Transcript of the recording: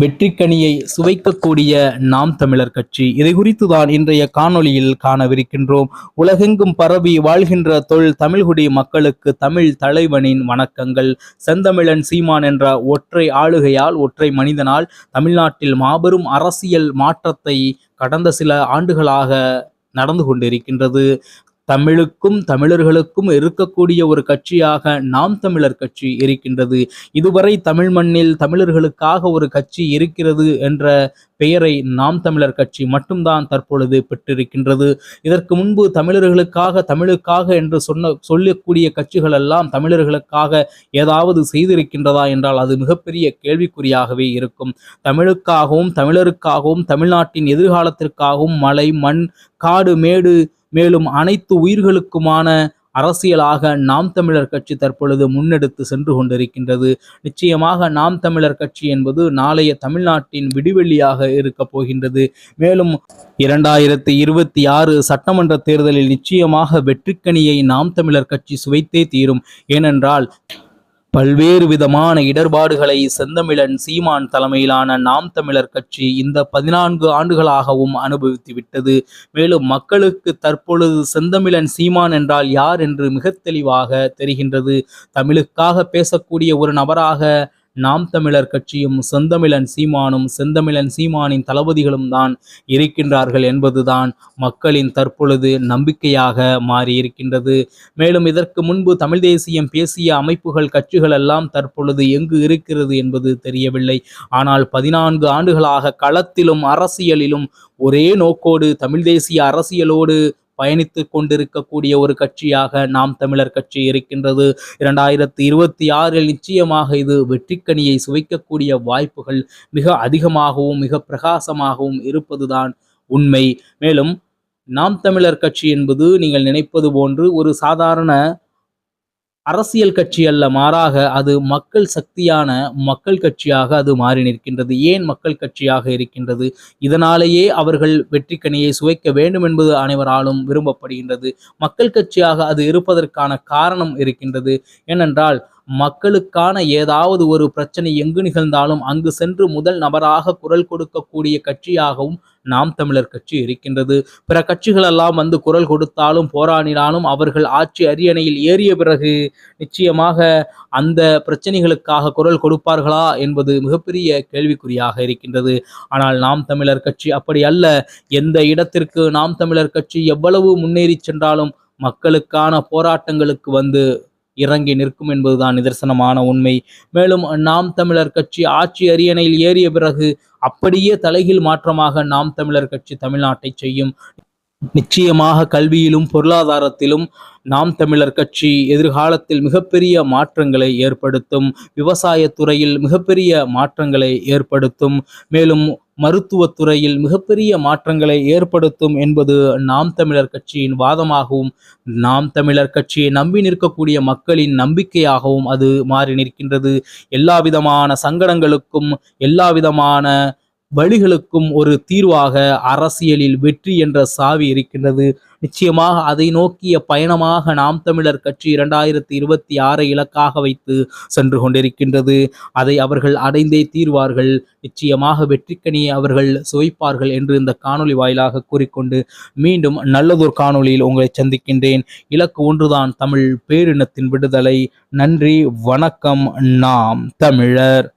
வெற்றிக்கனியை சுவைக்கக்கூடிய நாம் தமிழர் கட்சி. இதை குறித்து தான் இன்றைய காணொளியில் காணவிருக்கின்றோம். உலகெங்கும் பரவி வாழ்கின்ற தொல் தமிழ்குடி மக்களுக்கு தமிழ் தலைவனின் வணக்கங்கள். செந்தமிழன் சீமான் என்ற ஒற்றை ஆளுகையால் ஒற்றை மனிதனால் தமிழ்நாட்டில் மாபெரும் அரசியல் மாற்றத்தை கடந்த சில ஆண்டுகளாக நடந்து கொண்டிருக்கின்றது. தமிழுக்கும் தமிழர்களுக்கும் இருக்கக்கூடிய ஒரு கட்சியாக நாம் தமிழர் கட்சி இருக்கின்றது. இதுவரை தமிழ் மண்ணில் தமிழர்களுக்காக ஒரு கட்சி இருக்கிறது என்ற பெயரை நாம் தமிழர் கட்சி மட்டும்தான் தற்பொழுது பெற்றிருக்கின்றது. இதற்கு முன்பு தமிழர்களுக்காக தமிழுக்காக என்று சொன்ன சொல்லக்கூடிய கட்சிகள் எல்லாம் தமிழர்களுக்காக ஏதாவது செய்திருக்கின்றதா என்றால் அது மிகப்பெரிய கேள்விக்குறியாகவே இருக்கும். தமிழுக்காகவும் தமிழருக்காகவும் தமிழ்நாட்டின் எதிர்காலத்திற்காகவும் மலை மண் காடு மேடு மேலும் அனைத்து உயிர்களுக்குமான அரசியலாக நாம் தமிழர் கட்சி தற்பொழுது முன்னெடுத்து சென்று கொண்டிருக்கின்றது. நிச்சயமாக நாம் தமிழர் கட்சி என்பது நாளைய தமிழ்நாட்டின் விடிவெள்ளியாக இருக்க போகின்றது. மேலும் இரண்டாயிரத்தி இருபத்தி ஆறு சட்டமன்ற தேர்தலில் நிச்சயமாக வெற்றிக்கனியை நாம் தமிழர் கட்சி சுவைத்தே தீரும். ஏனென்றால் பல்வேறு விதமான இடர்பாடுகளை செந்தமிழன் சீமான் தலைமையிலான நாம் தமிழர் கட்சி இந்த பதினான்கு ஆண்டுகளாகவும் அனுபவித்து விட்டது மேலும் மக்களுக்கு தற்பொழுது செந்தமிழன் சீமான் என்றால் யார் என்று மிக தெளிவாக தெரிகின்றது. தமிழுக்காக பேசக்கூடிய ஒரு நபராக நாம் தமிழர் கட்சியும் செந்தமிழன் சீமானும் செந்தமிழன் சீமானின் தளபதிகளும் தான் இருக்கின்றார்கள் என்பதுதான் மக்களின் தற்பொழுது நம்பிக்கையாக மாறியிருக்கின்றது. மேலும் இதற்கு முன்பு தமிழ் தேசியம் பேசிய அமைப்புகள் கட்சிகள் எல்லாம் தற்பொழுது எங்கு இருக்கிறது என்பது தெரியவில்லை. ஆனால் பதினான்கு ஆண்டுகளாக களத்திலும் அரசியலிலும் ஒரே நோக்கோடு தமிழ் தேசிய அரசியலோடு பயணித்து கொண்டிருக்கக்கூடிய ஒரு கட்சியாக நாம் தமிழர் கட்சி இருக்கின்றது. இரண்டாயிரத்தி இருபத்தி ஆறில் நிச்சயமாக இது வெற்றிக்கனியை சுவைக்கக்கூடிய வாய்ப்புகள் மிக அதிகமாகவும் மிக பிரகாசமாகவும் இருப்பதுதான் உண்மை. மேலும் நாம் தமிழர் கட்சி என்பது நீங்கள் நினைப்பது போன்று ஒரு சாதாரண அரசியல் கட்சி அல்ல மாறாக அது மக்கள் சக்தியான மக்கள் கட்சியாக அது மாறி நிற்கின்றது. ஏன் மக்கள் கட்சியாக இருக்கின்றது? இதனாலேயே அவர்கள் வெற்றிக்கனியை சுவைக்க வேண்டும் என்பது அனைவராலும் விரும்பப்படுகின்றது. மக்கள் கட்சியாக அது இருப்பதற்கான காரணம் இருக்கின்றது. ஏனென்றால் மக்களுக்கான ஏதாவது ஒரு பிரச்சனை எங்கு நிகழ்ந்தாலும் அங்கு சென்று முதல் நபராக குரல் கொடுக்கக்கூடிய கட்சியாகவும் நாம் தமிழர் கட்சி இருக்கின்றது. பிற கட்சிகளெல்லாம் வந்து குரல் கொடுத்தாலும் போராடினாலும் அவர்கள் ஆட்சி அரியணையில் ஏறிய பிறகு நிச்சயமாக அந்த பிரச்சனைகளுக்காக குரல் கொடுப்பார்களா என்பது மிகப்பெரிய கேள்விக்குறியாக இருக்கின்றது. ஆனால் நாம் தமிழர் கட்சி அப்படி அல்ல. எந்த இடத்திற்கு நாம் தமிழர் கட்சி எவ்வளவு முன்னேறி சென்றாலும் மக்களுக்கான போராட்டங்களுக்கு வந்து இறங்கி நிற்கும் என்பதுதான் நிதர்சனமான உண்மை. மேலும் நாம் தமிழர் கட்சி ஆட்சி அரியணையில் ஏறிய பிறகு அப்படியே தலைகீழ் மாற்றமாக நாம் தமிழர் கட்சி தமிழ்நாட்டை செய்யும். நிச்சயமாக கல்வியிலும் பொருளாதாரத்திலும் நாம் தமிழர் கட்சி எதிர்காலத்தில் மிகப்பெரிய மாற்றங்களை ஏற்படுத்தும். விவசாயத்துறையில் மிகப்பெரிய மாற்றங்களை ஏற்படுத்தும். மேலும் மருத்துவத்துறையில் மிகப்பெரிய மாற்றங்களை ஏற்படுத்தும் என்பது நாம் தமிழர் கட்சியின் வாதமாகவும் நாம் தமிழர் கட்சியை நம்பி நிற்கக்கூடிய மக்களின் நம்பிக்கையாகவும் அது மாறி நிற்கின்றது. எல்லா விதமான சங்கடங்களுக்கும் எல்லா விதமான வழிகளுக்கும் ஒரு தீர்வாக அரசியலில் வெற்றி என்ற சாவி இருக்கின்றது. நிச்சயமாக அதை நோக்கிய பயணமாக நாம் தமிழர் கட்சி இரண்டாயிரத்தி இருபத்தி ஆறை இலக்காக வைத்து சென்று கொண்டிருக்கின்றது. அதை அவர்கள் அடைந்தே தீர்வார்கள். நிச்சயமாக வெற்றிக்கனியை அவர்கள் சுவைப்பார்கள் என்று இந்த காணொளி வாயிலாக கூறிக்கொண்டு மீண்டும் நல்லதொரு காணொளியில் உங்களை சந்திக்கின்றேன். இலக்கு ஒன்றுதான் தமிழ் பேரினத்தின் விடுதலை. நன்றி வணக்கம். நாம் தமிழர்.